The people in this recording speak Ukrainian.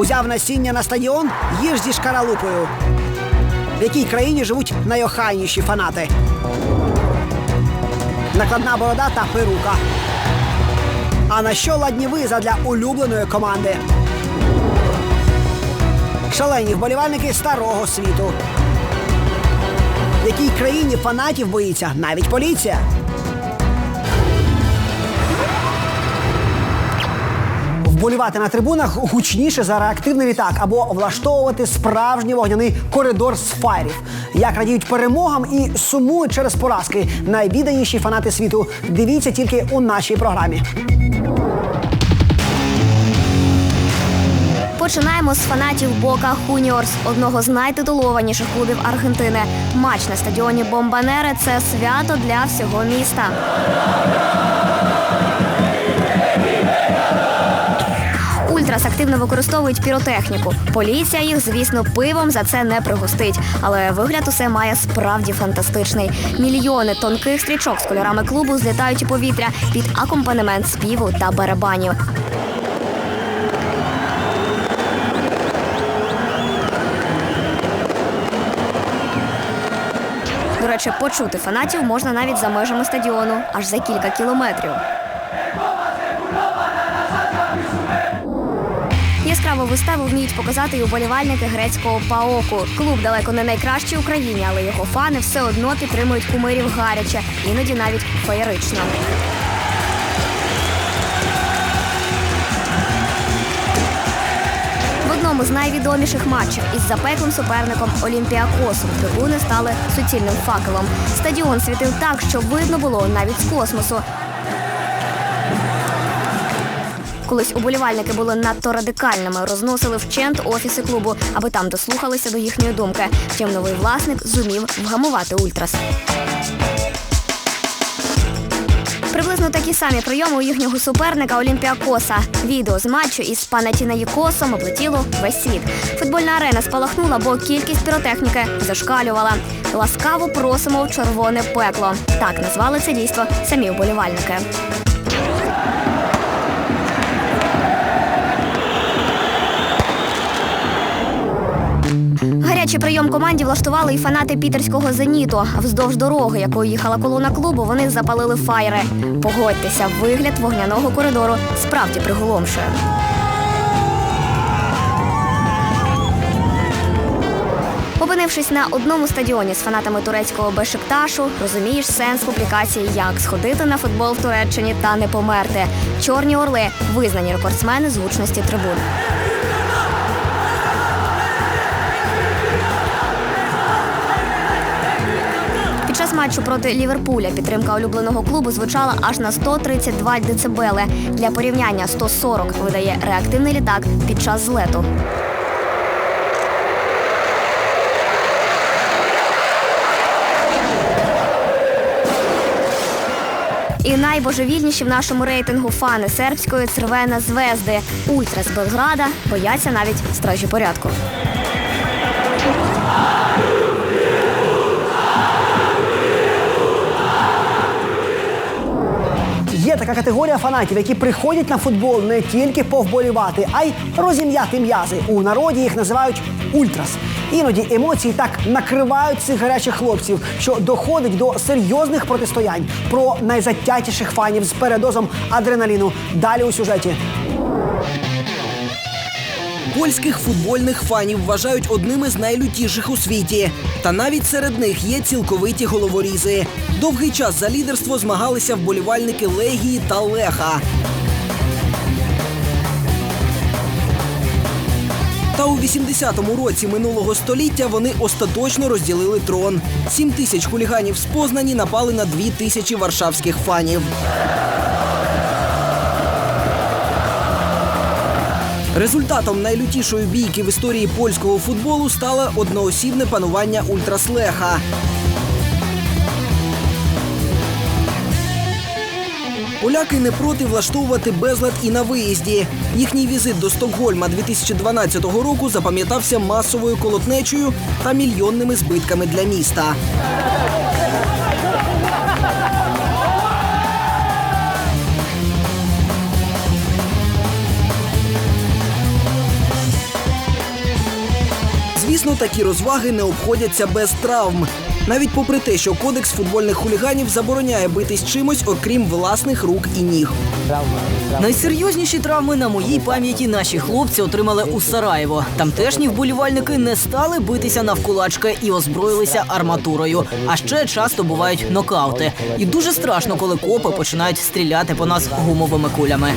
Узяв насіння на стадіон, їж зі шкаралупою. В якій країні живуть найохайніші фанати? Накладна борода та перука. А на що ладні ви задля улюбленої команди? Шалені вболівальники старого світу. В якій країні фанатів боїться навіть поліція? Вболівати на трибунах гучніше за реактивний літак або влаштовувати справжній вогняний коридор з файрів. Як радіють перемогам і сумують через поразки найвіданіші фанати світу. Дивіться тільки у нашій програмі. Починаємо з фанатів Бока Хуніорс, одного з найтитулованіших клубів Аргентини. Матч на стадіоні Бомбанери це свято для всього міста. Ультрас активно використовують піротехніку. Поліція їх, звісно, пивом за це не пригостить. Але вигляд усе має справді фантастичний. Мільйони тонких стрічок з кольорами клубу злітають у повітря під акомпанемент співу та барабанів. До речі, почути фанатів можна навіть за межами стадіону, аж за кілька кілометрів. Виставу вміють показати і уболівальники грецького паоку. Клуб далеко не найкращий в Україні, але його фани все одно підтримують кумирів гаряче, іноді навіть феєрично. Одному з найвідоміших матчів із запеклим суперником Олімпіакосом трибуни стали суцільним факелом. Стадіон світив так, що видно було навіть з космосу. Колись уболівальники були надто радикальними, розносили вчент офіси клубу, аби там дослухалися до їхньої думки. Втім, новий власник зумів вгамувати ультрас. Приблизно такі самі прийоми у їхнього суперника Олімпіакоса. Відео з матчу із Панатінаїкосом облетіло весь світ. Футбольна арена спалахнула, бо кількість піротехніки зашкалювала. Ласкаво просимо в червоне пекло. Так назвали це дійство самі вболівальники. Гарячий прийом команді влаштували і фанати пітерського зеніту. Вздовж дороги, якою їхала колона клубу, вони запалили фаєри. Погодьтеся, вигляд вогняного коридору справді приголомшує. Опинившись на одному стадіоні з фанатами турецького Бешикташу, розумієш сенс публікації, як сходити на футбол в Туреччині та не померти. Чорні орли визнані рекордсмени з гучності трибун. Матчу проти Ліверпуля підтримка улюбленого клубу звучала аж на 132 децибели. Для порівняння 140 видає реактивний літак під час злету. І найбожевільніші в нашому рейтингу фани сербської цервена звезди. Ультра з Белграда бояться навіть стражі порядку. Така категорія фанатів, які приходять на футбол не тільки повболівати, а й розім'яти м'язи. У народі їх називають ультрас. Іноді емоції так накривають цих гарячих хлопців, що доходить до серйозних протистоянь про найзатятіших фанів з передозом адреналіну. Далі у сюжеті. Польських футбольних фанів вважають одними з найлютіших у світі. Та навіть серед них є цілковиті головорізи. Довгий час за лідерство змагалися вболівальники Легії та Леха. Та у 80-му році минулого століття вони остаточно розділили трон. Сім тисяч хуліганів з Познані напали на дві тисячі варшавських фанів. Результатом найлютішої бійки в історії польського футболу стало одноосібне панування ультраслеха. Поляки не проти влаштовувати безлад і на виїзді. Їхній візит до Стокгольма 2012 року запам'ятався масовою колотнечею та мільйонними збитками для міста. Звісно, такі розваги не обходяться без травм. Навіть попри те, що кодекс футбольних хуліганів забороняє битись чимось, окрім власних рук і ніг. Найсерйозніші травми на моїй пам'яті наші хлопці отримали у Сараєво. Тамтешні вболівальники не стали битися навкулачки і озброїлися арматурою. А ще часто бувають нокаути. І дуже страшно, коли копи починають стріляти по нас гумовими кулями.